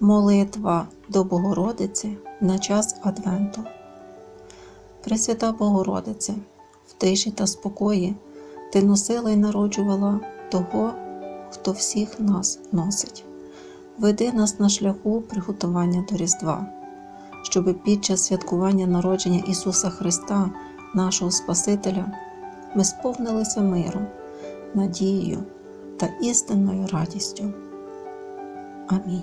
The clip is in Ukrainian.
Молитва до Богородиці на час Адвенту. Пресвята Богородице, в тиші та спокої ти носила і народжувала того, хто всіх нас носить. Веди нас на шляху приготування до Різдва, щоби під час святкування народження Ісуса Христа, нашого Спасителя, ми сповнилися миром, надією та істинною радістю. Амінь.